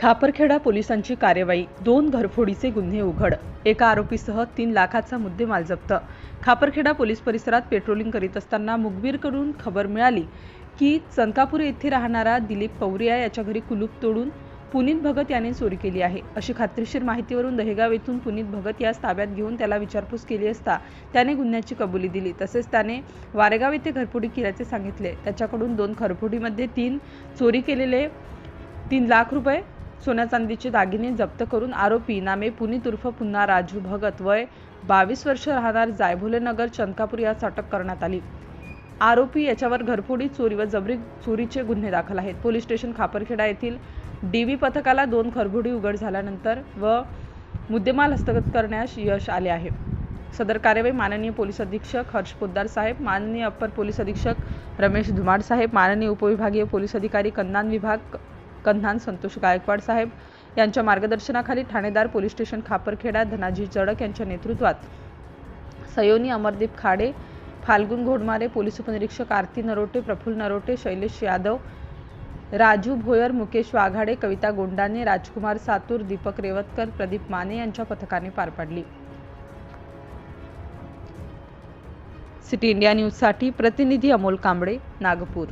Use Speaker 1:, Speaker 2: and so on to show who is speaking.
Speaker 1: खापरखेडा पोलिसांची कार्यवाही दोन घरफोडीचे गुन्हे उघड एका आरोपीसह तीन लाखाचा मुद्देमाल जप्त. खापरखेडा पोलीस परिसरात पेट्रोलिंग करीत असताना मुखबीरकडून खबर मिळाली की चंकापूर येथे राहणारा दिलीप पौरिया याच्या घरी कुलूप तोडून पुनीत भगत याने चोरी केली आहे. अशी खात्रीशीर माहितीवरून दहेगाव येथून पुनीत भगत यास ताब्यात घेऊन त्याला विचारपूस केली असता त्याने गुन्ह्याची कबुली दिली. तसेच त्याने वारेगाव येथे घरफोडी केल्याचे सांगितले. त्याच्याकडून दोन घरफोडीमध्ये तीन चोरी केलेले तीन लाख रुपये सोन्या चांदीचे दागिने जप्त करून आरोपी नामे पुनीत उर्फ पुन्हा राजू भगत वय बावीस वर्ष राहणार जायभोले नगर चंदकापूर यास अटक करण्यात आली. आरोपी याच्यावर घरफोडी चोरी व जबरी चोरीचे गुन्हे दाखल आहेत. पोलीस स्टेशन खापरखेडा येथील डीबी पथकाला दोन खरबुडी उघड झाल्यानंतर व मुद्देमाल हस्तगत करण्यास यश आले आहे. सदर कार्यवाही माननीय पोलीस अधीक्षक हर्ष पोद्दार साहेब माननीय अप्पर पोलीस अधीक्षक रमेश धुमाड साहेब माननीय उपविभागीय पोलीस अधिकारी कन्नान विभाग कंधान संतोष गायकवाड साहेब यांच्या मार्गदर्शनाखाली ठाणेदार पोलीस स्टेशन खापरखेडा धनाजी जडक यांच्या नेतृत्वात सयोनी अमरदीप खाडे फाल्गुन घोडमारे पोलीस उपनिरीक्षक आरती नरोटे प्रफुल्ल नरोटे शैलेश यादव राजू भोयर मुकेश वाघाडे कविता गोंडाने राजकुमार सातूर दीपक रेवतकर प्रदीप माने यांच्या पथकाने पार पाडली. सिटी इंडिया न्यूजसाठी प्रतिनिधी अमोल कांबळे नागपूर.